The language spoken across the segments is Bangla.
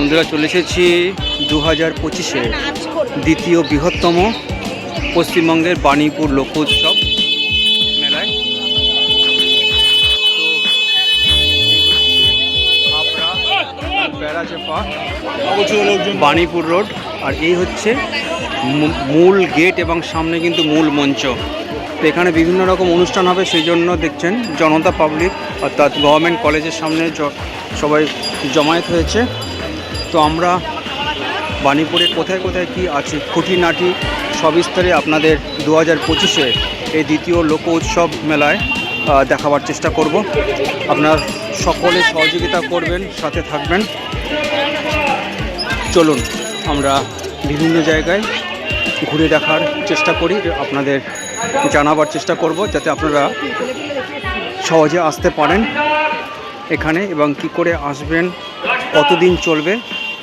বন্ধুরা চলে এসেছি দু হাজার পঁচিশে দ্বিতীয় বৃহত্তম পশ্চিমবঙ্গের বাণীপুর লোক উৎসব মেলায় বাণীপুর রোড, আর এই হচ্ছে মূল গেট এবং সামনে কিন্তু মূল মঞ্চ। এখানে বিভিন্ন রকম অনুষ্ঠান হবে, সেই জন্য দেখছেন জনতা পাবলিক, অর্থাৎ গভর্নমেন্ট কলেজের সামনে সবাই জমায়েত হয়েছে। তো আমরা বাণীপুরে কোথায় কোথায় কি আছে, খুঁটিনাটি সবিস্তারে আপনাদের দু হাজার পঁচিশে এই দ্বিতীয় লোক উৎসব মেলায় দেখাবার চেষ্টা করব। আপনার সকলে সহযোগিতা করবেন, সাথে থাকবেন। চলুন, আমরা বিভিন্ন জায়গায় ঘুরে দেখার চেষ্টা করি, আপনাদের জানাবার চেষ্টা করব, যাতে আপনারা সহজে আসতে পারেন। এখানে এবং কি করে আসবেন, কতদিন চলবে,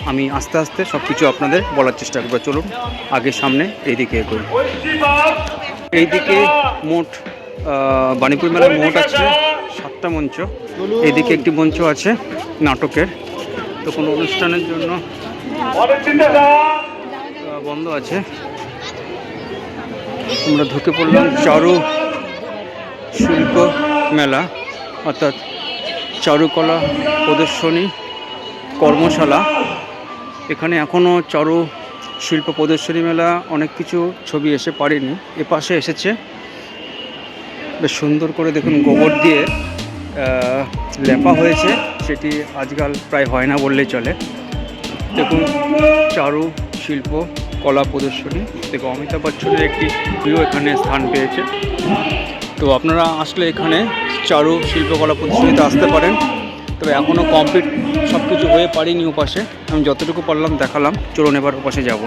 আমি আস্তে আস্তে সব কিছু আপনাদের বলার চেষ্টা করব। চলুন, আগে সামনে এইদিকে এগোই। এইদিকে মোট বাণীপুর মেলার মোট আছে সাতটা মঞ্চ। এইদিকে একটি মঞ্চ আছে নাটকের। তো কোনো অনুষ্ঠানের জন্য বন্ধ আছে। আমরা ঢুকে পড়লাম চারু শিল্প মেলা, অর্থাৎ চারুকলা প্রদর্শনী, কর্মশালা। এখানে এখনও চারু শিল্প প্রদর্শনী মেলা অনেক কিছু ছবি এসে পারেনি। এ পাশে এসেছে। বেশ সুন্দর করে দেখুন গোবর দিয়ে লেপা হয়েছে। সেটি আজকাল প্রায় হয় না বললেই চলে। দেখুন চারু শিল্প কলা প্রদর্শনী দেখো অমিতাভ বচ্চনের একটি প্রিয় এখানে স্থান পেয়েছে। তো আপনারা আসলে এখানে চারু শিল্পকলা প্রদর্শনীতে আসতে পারেন। তবে এখনও কমপ্লিট সব কিছু হয়ে পারিনি ওপাশে। আমি যতটুকু পারলাম দেখালাম। চলুন এবার ওপাশে যাব।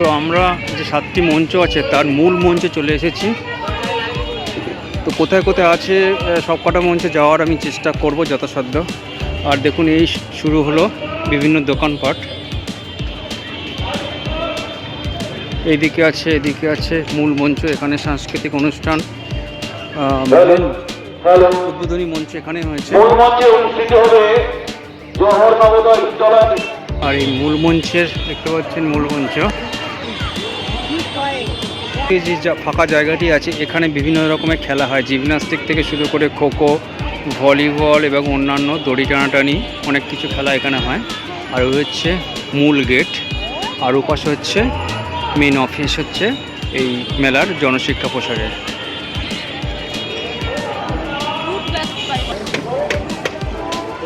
তো আমরা যে সাতটি মঞ্চ আছে, তার মূল মঞ্চে চলে এসেছি। তো কোথায় কোথায় আছে সব কটা মঞ্চে যাওয়ার আমি চেষ্টা করব যথাসাধ্য। আর দেখুন, এই শুরু হলো বিভিন্ন দোকানপাট। এইদিকে আছে, এদিকে আছে মূল মঞ্চ, এখানে সাংস্কৃতিক অনুষ্ঠান। উদ্বোধনী মঞ্চ এখানে হয়েছে। মূল মঞ্চে অনুষ্ঠিত হবে জওহর নবোদয় বিদ্যালয়। আর এই মূল মঞ্চের দেখতে পাচ্ছেন মূল মঞ্চ। এই যে ফাঁকা জায়গাটি আছে এখানে বিভিন্ন রকমের খেলা হয়। জিমনাস্টিক থেকে শুরু করে খোখো ভলিবল এবং অন্যান্য দড়ি টানাটানি অনেক কিছু খেলা এখানে হয়। আর ওই হচ্ছে মূল গেট। আর ওপাশে হচ্ছে মেন অফিস হচ্ছে এই মেলার জনশিক্ষা প্রসারের।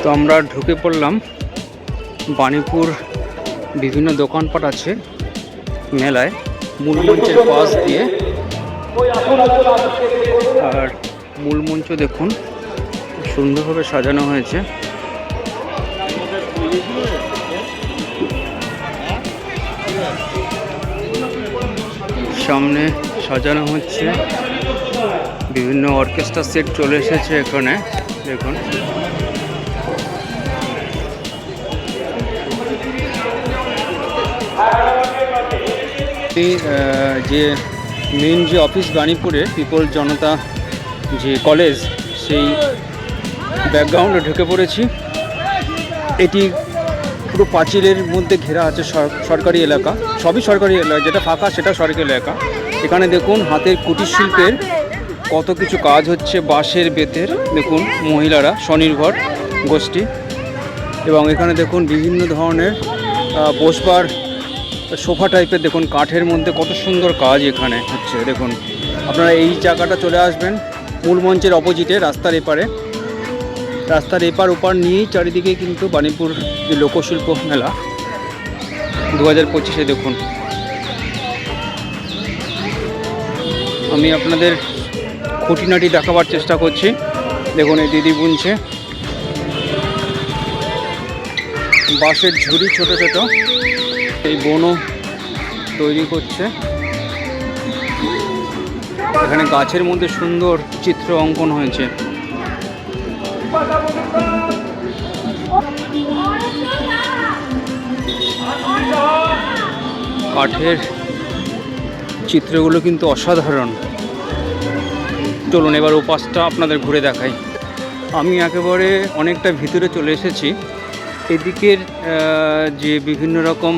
তো আমরা ঢুকে পড়লাম। বাণীপুর বিভিন্ন দোকানপাট আছে মেলায় মূল মঞ্চের পাশ দিয়ে। আর মূল মঞ্চ দেখুন, সুন্দরভাবে সাজানো হয়েছে। সামনে সাজানো হচ্ছে। বিভিন্ন অর্কেস্ট্রা সেট চলে এসেছে এখানে, দেখুন। যে মেন যে অফিস বাণীপুরে পিপল জনতা যে কলেজ সেই ব্যাকগ্রাউন্ডে ঢুকে পড়েছি। এটি পুরো পাঁচিলের মধ্যে ঘেরা আছে সরকারি এলাকা। সবই সরকারি এলাকা, যেটা ফাঁকা সেটা সরকারি এলাকা। এখানে দেখুন হাতের কুটির শিল্পের কত কিছু কাজ হচ্ছে, বাঁশের বেতের, দেখুন মহিলারা স্বনির্ভর গোষ্ঠী। এবং এখানে দেখুন বিভিন্ন ধরনের বসবার সোফা টাইপের দেখুন, কাঠের মধ্যে কত সুন্দর কাজ এখানে হচ্ছে। দেখুন, আপনারা এই জায়গাটা চলে আসবেন মূল মঞ্চের অপোজিটে রাস্তার এপারে। রাস্তার এপার ওপার নিয়েই চারিদিকে কিন্তু বাণীপুর যে লোকশিল্প মেলা দু হাজার পঁচিশে দেখুন। আমি আপনাদের খুঁটিনাটি দেখাবার চেষ্টা করছি। দেখুন, এই দিদি বুনছে। বাঁশের ঝুড়ি ছোট ছোট। এই বনও তৈরি করছে। এখানে গাছের মধ্যে সুন্দর চিত্র অঙ্কন হয়েছে। কাঠের চিত্রগুলো কিন্তু অসাধারণ। চলুন এবার ওপাশটা আপনাদের ঘুরে দেখাই। আমি একেবারে অনেকটা ভিতরে চলে এসেছি। এদিকের যে বিভিন্ন রকম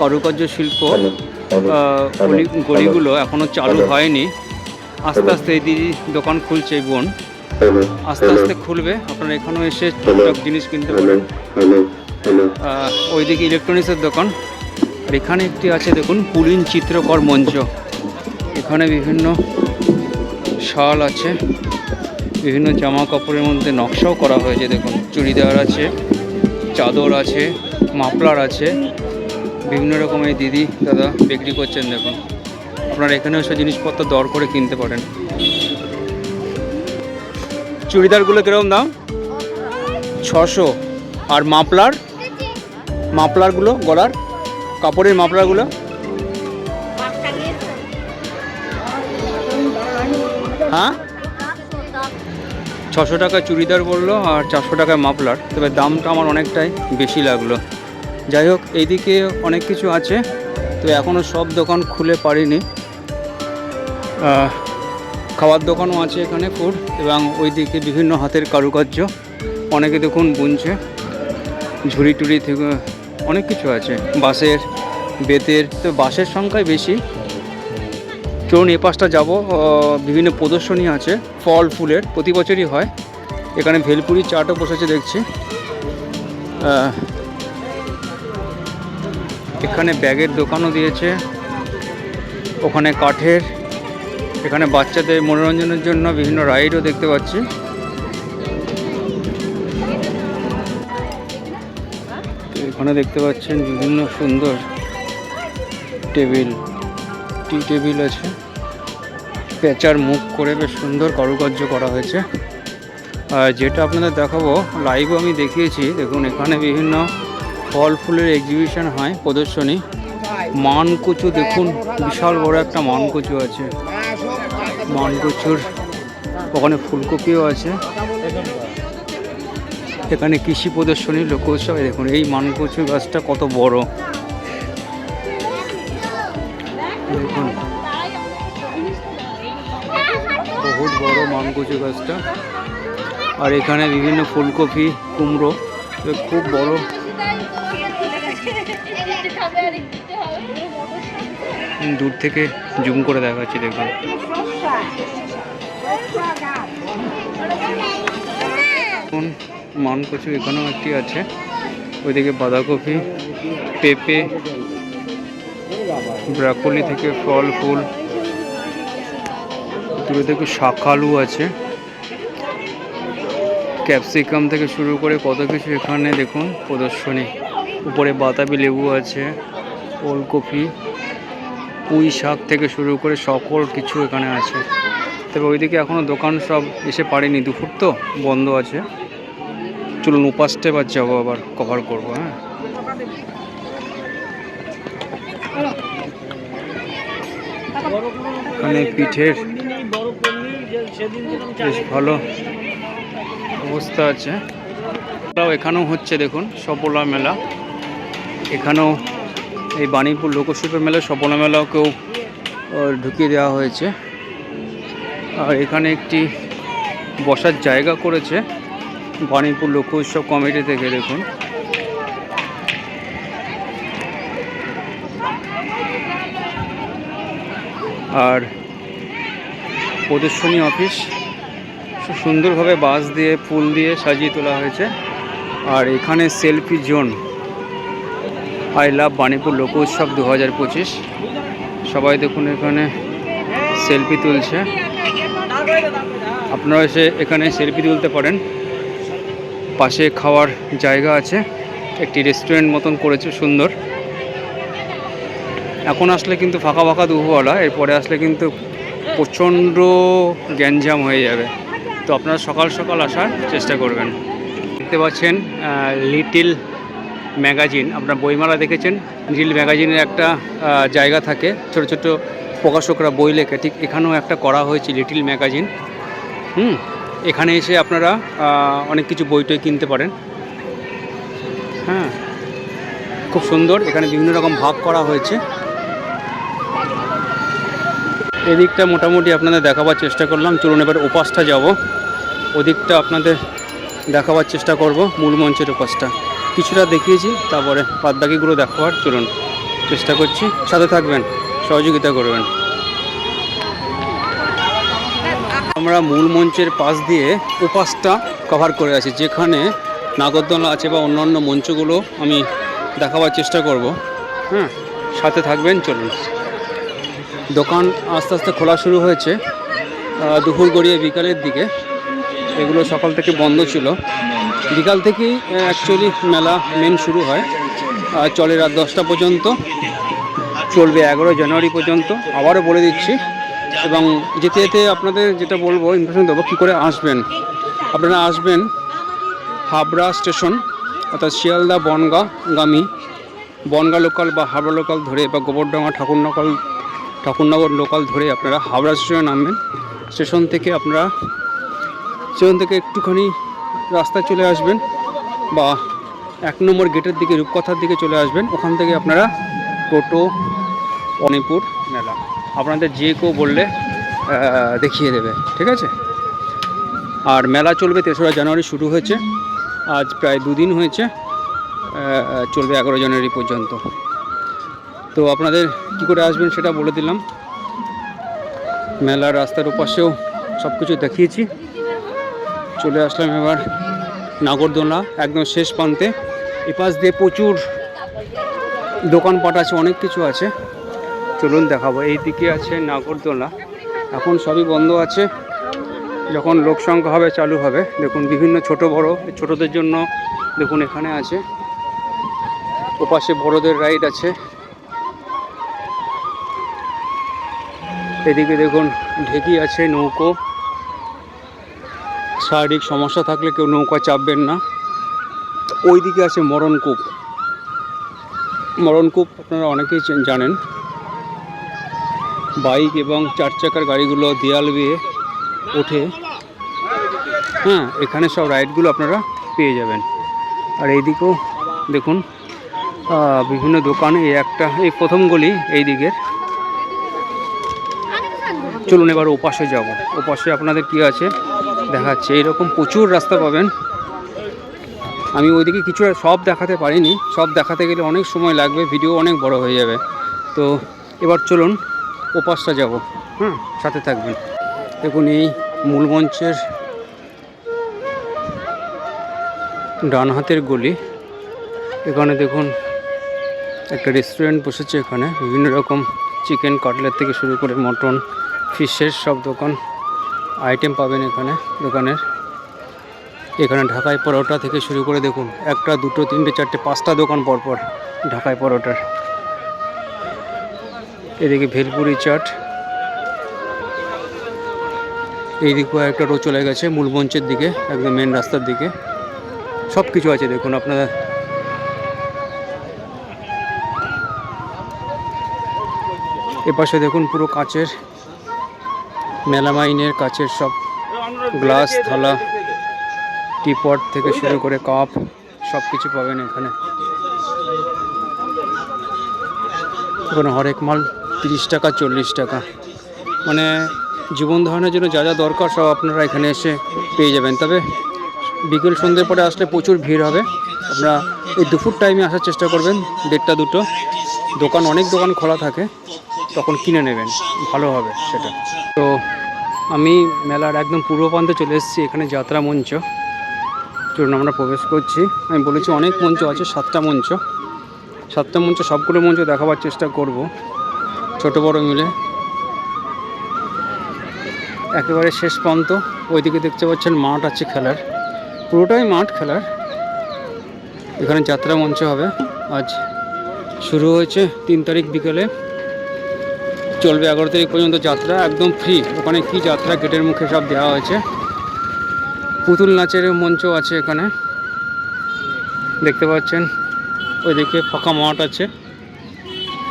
কারুকার্য শিল্প গলিগুলো এখনও চালু হয়নি। আস্তে আস্তে এই দিদি দোকান খুলছে বোন। আস্তে আস্তে খুলবে। আপনারা এখানেও এসে টুকটাক জিনিস কিনতে পারেন ওইদিকে ইলেকট্রনিক্সের দোকান। আর এখানে একটি আছে দেখুন পুলিন চিত্রকর মঞ্চ। এখানে বিভিন্ন শাল আছে বিভিন্ন জামা কাপড়ের মধ্যে নকশাও করা হয়েছে দেখুন। চুড়িদার আছে চাদর আছে মাফলার আছে বিভিন্ন রকমের দিদি, দাদা বিক্রি করছেন দেখুন। আপনারা এখানে এসে জিনিসপত্র দর করে কিনতে পারেন। চুড়িদারগুলো কীরকম দাম? ছশো। আর মাফলার মাফলারগুলো গলার? কাপড়ের মাপলারগুলো? হ্যাঁ? ছশো টাকা চুড়িদার বলল আর চারশো টাকায় মাফলার তবে দামটা আমার অনেকটাই বেশি লাগল। যাই হোক, এইদিকে অনেক কিছু আছে, তো এখনও সব দোকান খুলে পারিনি। খাওয়ার দোকানও আছে এখানে ফুড এবং ওইদিকে বিভিন্ন হাতের কারুকার্য। অনেকে দেখুন বুনছে, ঝুড়ি টুড়ি থেকে অনেক কিছু আছে। বাসের বেতের, তো বাসের সংখ্যাই বেশি। চলুন এ পাশটা যাব বিভিন্ন প্রদর্শনী আছে, ফল ফুলের, প্রতি বছরই হয়। এখানে ভেলপুরি চাটও বসেছে দেখছি। এখানে ব্যাগের দোকানও দিয়েছে। ওখানে কাঠের, এখানে বাচ্চাদের মনোরঞ্জনের জন্য বিভিন্ন রাইডও দেখতে পাচ্ছি। এখানে দেখতে পাচ্ছেন বিভিন্ন সুন্দর টেবিল, টি টেবিল আছে। পেঁচার মুখ করে বেশ সুন্দর কারুকার্য করা হয়েছে। আর যেটা আপনাদের দেখাবো লাইভও আমি দেখিয়েছি। দেখুন, এখানে বিভিন্ন ফল ফুলের এক্সিবিশন হয়, প্রদর্শনী। মানকুচু দেখুন, বিশাল বড় একটা মানকুচু আছে। মানকুচুর ওখানে ফুলকপিও আছে। এখানে কৃষি প্রদর্শনী লোক উৎসব দেখুন, এই মানকুচু গাছটা কত বড়। দেখুন, বহুত বড় মানকুচু গাছটা। আর এখানে বিভিন্ন ফুলকপি, কুমড়ো খুব বড় দূর থেকে জুম করে দেখাচ্ছি, দেখুন। এখন মানকচু এখানেও একটি আছে। ওইদিকে বাঁধাকপি, পেঁপে, ব্রাকলি থেকে ফল, ফুল। দূরে থেকে শাকালু আছে। ক্যাপসিকাম থেকে শুরু করে কত কিছু এখানে দেখুন, প্রদর্শনী। উপরে বাতাবি লেবু আছে, ওলকপি। পুঁই শাক থেকে শুরু করে সকল কিছু এখানে আছে। তবে ওইদিকে এখনও দোকান সব এসে পারেনি, দুপুর তো বন্ধ আছে। চলুন উপাসটা এবার যাব আবার কভার করব হ্যাঁ। এখানে পিঠের বেশ ভালো অবস্থা আছে। এখানেও হচ্ছে দেখুন, সপলা মেলা। এখানেও এই বাণীপুর লোকশিল্পের মেলা সপলা মেলাকেও ঢুকিয়ে দেওয়া হয়েছে। আর এখানে একটি বসার জায়গা করেছে বাণীপুর লোক উৎসব কমিটি থেকে, দেখুন। আর প্রদর্শনী অফিস সুন্দরভাবে বাঁশ দিয়ে, ফুল দিয়ে সাজিয়ে তোলা হয়েছে। আর এখানে selfie zone. I love Banipur লোক উৎসব দু হাজার পঁচিশ। সবাই দেখুন এখানে সেলফি তুলছে। আপনারা এসে এখানে সেলফি তুলতে পারেন। পাশে খাওয়ার জায়গা আছে। একটি রেস্টুরেন্ট মতন করেছে, সুন্দর। এখন আসলে কিন্তু ফাঁকা ফাঁকা দুপুরবেলা, এরপরে আসলে কিন্তু প্রচণ্ড গ্যাঞ্জাম হয়ে যাবে। তো আপনারা সকাল সকাল আসার চেষ্টা করবেন। দেখতে পাচ্ছেন লিটিল ম্যাগাজিন, আপনার বইমেলা দেখেছেন লিটিল ম্যাগাজিনের একটা জায়গা থাকে, ছোট ছোট প্রকাশকরা বই লেখে, ঠিক এখানেও একটা করা হয়েছে লিটিল ম্যাগাজিন। হুম, এখানে এসে আপনারা অনেক কিছু বই টই কিনতে পারেন। হ্যাঁ খুব সুন্দর, এখানে বিভিন্ন রকম ভাগ করা হয়েছে। এদিকটা মোটামুটি আপনাদের দেখাবার চেষ্টা করলাম, চলুন এবার ওপাসটা যাব। ওদিকটা আপনাদের দেখাবার চেষ্টা করব, মূল মঞ্চের ওপাসটা কিছুটা দেখিয়েছি, তারপরে বাদ বাকিগুলো দেখাবার, চলুন চেষ্টা করছি। সাথে থাকবেন, সহযোগিতা করবেন। আমরা মূল মঞ্চের পাশ দিয়ে উপাসটা কভার করে আছি, যেখানে নাগরদোলা আছে বা অন্যান্য মঞ্চগুলো আমি দেখাবার চেষ্টা করব। হ্যাঁ সাথে থাকবেন, চলুন। দোকান আস্তে আস্তে খোলা শুরু হয়েছে। দুপুর গড়িয়ে বিকালের দিকে। এগুলো সকাল থেকে বন্ধ ছিল। বিকাল থেকেই অ্যাকচুয়ালি মেলা মেন শুরু হয়। চলে রাত দশটা পর্যন্ত। চলবে এগারো জানুয়ারি পর্যন্ত। আবারও বলে দিচ্ছি। এবং যেতে যেতে আপনাদের যেটা বলব ইনফরমেশন দেবো, কী করে আসবেন। আপনারা আসবেন হাবড়া স্টেশন, অর্থাৎ শিয়ালদা বনগা গামী বনগা লোকাল বা হাবড়া লোকাল ধরে বা গোবরডাঙ্গা ঠাকুরনগর ঠাকুরনগর লোকাল ধরে আপনারা হাবড়া স্টেশনে নামবেন। স্টেশন থেকে আপনারা, স্টেশন থেকে একটুখানি রাস্তায় চলে আসবেন বা এক নম্বর গেটের দিকে, রূপকথার দিকে চলে আসবেন। ওখান থেকে আপনারা টোটো অনিপুর মেলা। আপনাদের যে কেউ বললে দেখিয়ে দেবে, ঠিক আছে? আর মেলা চলবে তেসরা জানুয়ারি শুরু হয়েছে। আজ প্রায় দুদিন হয়েছে চলবে এগারো জানুয়ারি পর্যন্ত। তো আপনাদের কী করে আসবেন সেটা বলে দিলাম। মেলার রাস্তার ওপাশেও সব কিছু দেখিয়েছি। চলে আসলাম এবার নাগরদোলা একদম শেষ প্রান্তে। এপাশ দিয়ে প্রচুর দোকানপাট আছে, অনেক কিছু আছে। চলুন দেখাবো, এই দিকে আছে নাগরদোলা এখন সবই বন্ধ আছে। যখন লোক সংখ্যা হবে, চালু হবে। দেখুন, বিভিন্ন ছোট বড় ছোটদের জন্য দেখুন এখানে আছে। ওপাশে বড়দের রাইড আছে। এদিকে দেখুন, ঢেকি আছে, নৌকো। শারীরিক সমস্যা থাকলে কেউ নৌকা চাপবেন না। ওই দিকে আছে মরণকূপ মরণকূপ আপনারা অনেকেই জানেন। বাইক এবং চার চাকার গাড়িগুলো দেয়াল বেয়ে ওঠে। হ্যাঁ এখানে সব রাইডগুলো আপনারা পেয়ে যাবেন। আর এইদিকেও দেখুন বিভিন্ন দোকান, এই একটা, এই প্রথম গলি এই দিকের। চলুন এবার ওপাশে যাব। ওপাশে আপনাদের কি আছে? দেখাচ্ছে এইরকম প্রচুর রাস্তা পাবেন। আমি ওইদিকে কিছু সব দেখাতে পারিনি, সব দেখাতে গেলে অনেক সময় লাগবে, ভিডিও অনেক বড় হয়ে যাবে। তো এবার চলুন, ওপাশটা যাব হ্যাঁ সাথে থাকবেন। দেখুন, এই মূল মঞ্চের ডান হাতের গলি। এখানে দেখুন, একটা রেস্টুরেন্ট বসেছে এখানে, বিভিন্ন রকম চিকেন কাটলেট থেকে শুরু করে মটন ফিশের সব দোকান। আইটেম পাবেন এখানে দোকানের। এখানে ঢাকাই পরোটা থেকে শুরু করে দেখুন, একটা, দুটো, তিনটে, চারটে, পাঁচটা দোকান পরপর ঢাকাই পরোটার। এদিকে ভেলপুরি চাট। এইদিকেও একটা রো চলে গেছে মূল মঞ্চের দিকে, একদম মেন রাস্তার দিকে। সব কিছু আছে দেখুন আপনারা। এপাশে দেখুন পুরো কাচের মেলামাইনের কাচের সব গ্লাস, থালা, টিপট থেকে শুরু করে কাপ সব কিছু পাবেন এখানে। এখানে হরেক মাল তিরিশ টাকা, চল্লিশ টাকা। মানে জীবন ধারণের জন্য যা যা দরকার সব আপনারা এখানে এসে পেয়ে যাবেন। তবে বিকেল সন্ধ্যের পরে আসলে প্রচুর ভিড় হবে। আপনারা এই দুপুর টাইমে আসার চেষ্টা করবেন, দেড়টা, দুটো। দোকান, অনেক দোকান খোলা থাকে, তখন কিনে নেবেন। ভালো হবে সেটা। তো আমি মেলার একদম পূর্ব প্রান্তে চলে এসেছি, এখানে যাত্রা মঞ্চ। চলুন আমরা প্রবেশ করছি। আমি বলেছি অনেক মঞ্চ আছে, সাতটা মঞ্চ। সাতটা মঞ্চ, সবগুলো মঞ্চ দেখাবার চেষ্টা করব, ছোট বড় মিলে। একেবারে শেষ প্রান্ত, ওইদিকে দেখতে পাচ্ছেন মাঠ আছে খেলার। পুরোটাই মাঠ খেলার। এখানে যাত্রা মঞ্চ হবে। আজ শুরু হয়েছে তিন তারিখ বিকেলে। চলবে এগারো তারিখ পর্যন্ত যাত্রা, একদম ফ্রি ওখানে কি যাত্রা, গেটের মুখে সব দেওয়া হয়েছে। পুতুল নাচের মঞ্চ আছে এখানে। দেখতে পাচ্ছেন? ওইদিকে ফাঁকা মাঠ আছে।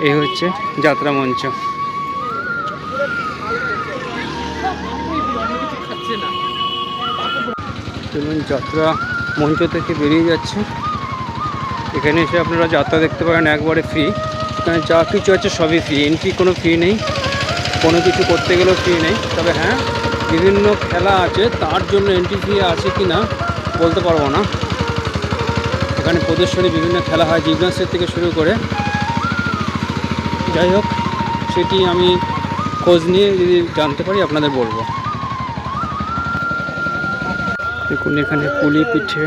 এই হচ্ছে যাত্রা মঞ্চ। চলুন যাত্রা মঞ্চ থেকে বেরিয়ে যাচ্ছে। এখানে এসে আপনারা যাত্রা দেখতে পারেন, একবারে ফ্রি এখানে যা কিছু আছে সবই ফ্রি এন্ট্রি কোনো ফ্রি নেই, কোনো কিছু করতে গেলেও ফ্রি নেই। তবে হ্যাঁ বিভিন্ন খেলা আছে, তার জন্য এন্ট্রি ফি আছে কি না বলতে পারব না। এখানে প্রদর্শনী বিভিন্ন খেলা হয় জিমনাস্টিক থেকে শুরু করে। যাই হোক, সেটি আমি খোঁজ নিয়ে যদি জানতে পারি, আপনাদের বলব। দেখুন এখানে পুলি পিঠে,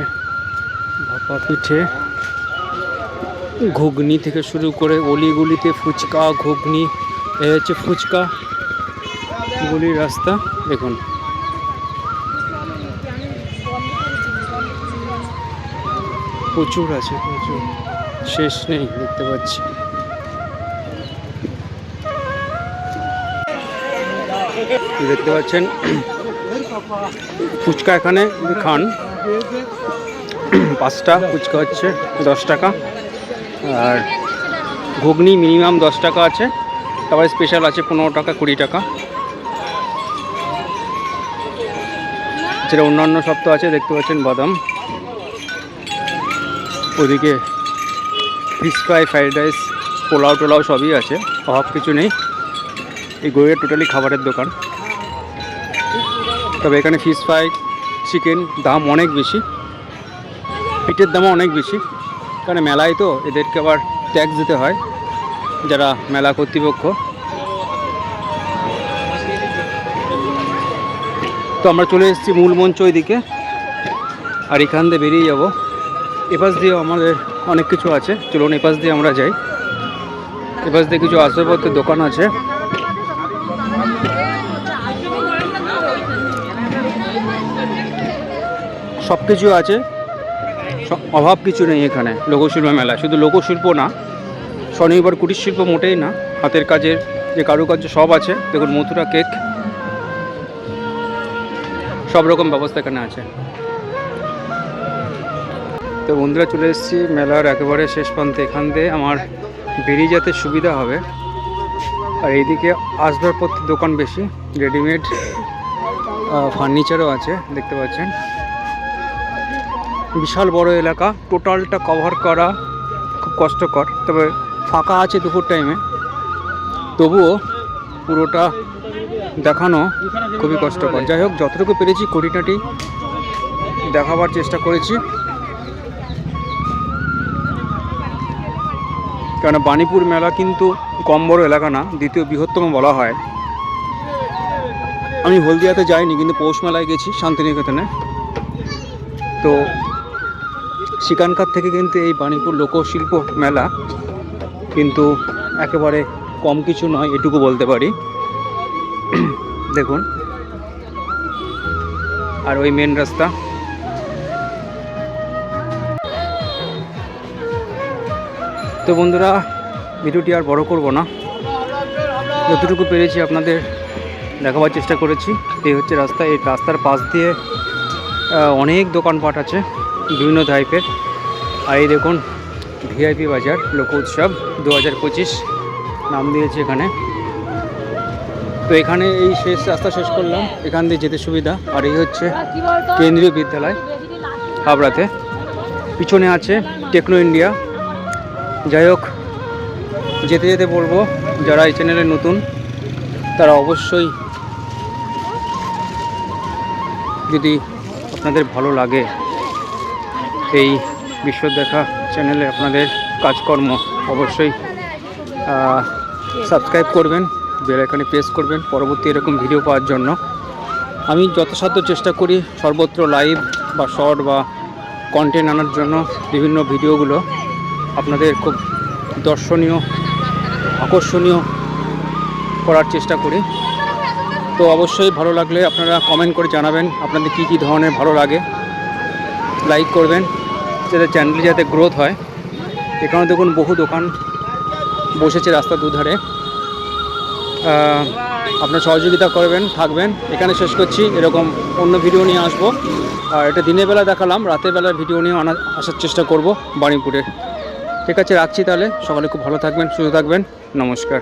ভাপা পিঠে। ঘুগনি থেকে শুরু করে অলিগুলিতে ফুচকা, ঘুগনি, এ হচ্ছে ফুচকা গুলির রাস্তা। দেখুন। প্রচুর আছে, প্রচুর। শেষ নেই, দেখতে পাচ্ছি। দেখতে পাচ্ছেন, ফুচকা এখানে খান। পাঁচটা, ফুচকা হচ্ছে দশ টাকা। আর ঘুগনি মিনিমাম দশ টাকা আছে, তারপরে স্পেশাল আছে পনেরো টাকা, কুড়ি টাকা। যেটা অন্যান্য সব তো আছে, দেখতে পাচ্ছেন বাদাম। ওদিকে fish fry fried rice pulao টোলাও সবই আছে, অভাব কিছু নেই। এই গড়িয়া টোটালি খাবারের দোকান। তবে এখানে ফিশ ফ্রাই চিকেন দাম অনেক বেশি। পিঠের দামও অনেক বেশি। কারণ মেলায় তো এদেরকে আবার ট্যাক্স দিতে হয়, যারা মেলা কর্তৃপক্ষ। তো আমরা চলে এসেছি মূল মঞ্চ ওইদিকে, আর এখান দিয়ে বেরিয়ে যাব। এপাশ দিয়েও আমাদের অনেক কিছু আছে, চলুন এপাশ দিয়ে আমরা যাই। এপাশ দিয়ে কিছু আসবাবপত্রের দোকান আছে। সব কিছু আছে। অভাব কিছু নেই এখানে লোকশিল্প মেলা শুধু লোকশিল্প না, স্বনির্ভর কুটির শিল্প মোটেই না, হাতের কাজের যে কারুকার্য সব আছে। দেখুন, মথুরা কেক, সব রকম ব্যবস্থা এখানে আছে। তো বন্ধুরা, চলে এসেছি মেলার একেবারে শেষ প্রান্তে। এখান দিয়ে আমার বেরিয়ে যেতে সুবিধা হবে। আর এইদিকে আসবাবপত্রের দোকান বেশি, রেডিমেড ফার্নিচারও আছে, দেখতে পাচ্ছেন। বিশাল বড় এলাকা। টোটালটা কভার করা খুব কষ্টকর। তবে ফাঁকা আছে দুপুর টাইমে তবুও পুরোটা দেখানো খুবই কষ্টকর। যাই হোক, যতটুকু পেরেছি কোটিনাটি দেখাবার চেষ্টা করেছি। কেন বাণীপুর মেলা কিন্তু কম বড় এলাকা না, দ্বিতীয় বৃহত্তম বলা হয়। আমি হলদিয়াতে যাইনি, কিন্তু পৌষ মেলায় গেছি শান্তিনিকেতনে। তো সেখানকার থেকে কিন্তু এই বাণীপুর লোকশিল্প মেলা কিন্তু একেবারে কম কিছু নয়, এটুকু বলতে পারি। দেখুন। আর ওই মেন রাস্তা। তো বন্ধুরা, ভিডিওটি আর বড় করব না। যতটুকু পেরেছি আপনাদের দেখাবার চেষ্টা করেছি। এই হচ্ছে রাস্তা, এই রাস্তার পাশ দিয়ে অনেক দোকানপাট আছে। বিভিন্ন টাইপের আর এই দেখুন ভিআইপি বাজার, লোক উৎসব দু হাজার পঁচিশ নাম দিয়েছে এখানে। তো এখানে এই শেষ, রাস্তা শেষ করলাম। এখান দিয়ে যেতে সুবিধা। আর এই হচ্ছে কেন্দ্রীয় বিদ্যালয়, হাবড়াতে। পিছনে আছে টেকনো ইন্ডিয়া যাই হোক, যেতে যেতে বলব, যারা এই চ্যানেলে নতুন, তারা অবশ্যই যদি আপনাদের ভালো লাগে এই বিশ্ব দেখা চ্যানেলে আপনাদের কাজকর্ম অবশ্যই সাবস্ক্রাইব করবেন বেল আইকনে প্রেস করবেন পরবর্তী এরকম ভিডিও পাওয়ার জন্য। আমি যথাসাধ্য চেষ্টা করি সর্বত্র লাইভ বা শর্ট বা কন্টেন্ট আনার জন্য বিভিন্ন ভিডিওগুলো আপনাদের খুব দর্শনীয়, আকর্ষণীয় করার চেষ্টা করি। তো অবশ্যই ভালো লাগলে আপনারা কমেন্ট করে জানাবেন, আপনাদের কী কী ধরনের ভালো লাগে। লাইক করবেন। যাতে চ্যানেলটি যাতে গ্রোথ হয় এখানে দেখুন বহু দোকান বসেছে রাস্তার দুধারে। আপনার সহযোগিতা করবেন, থাকবেন। এখানে শেষ করছি, এরকম অন্য ভিডিও নিয়ে আসব। আর এটা দিনের বেলা দেখালাম, রাতের বেলার ভিডিও নিয়ে আনা আসার চেষ্টা করব বাণীপুরে। ঠিক আছে, রাখছি তাহলে। সকালে খুব ভালো থাকবেন, সুস্থ থাকবেন। নমস্কার।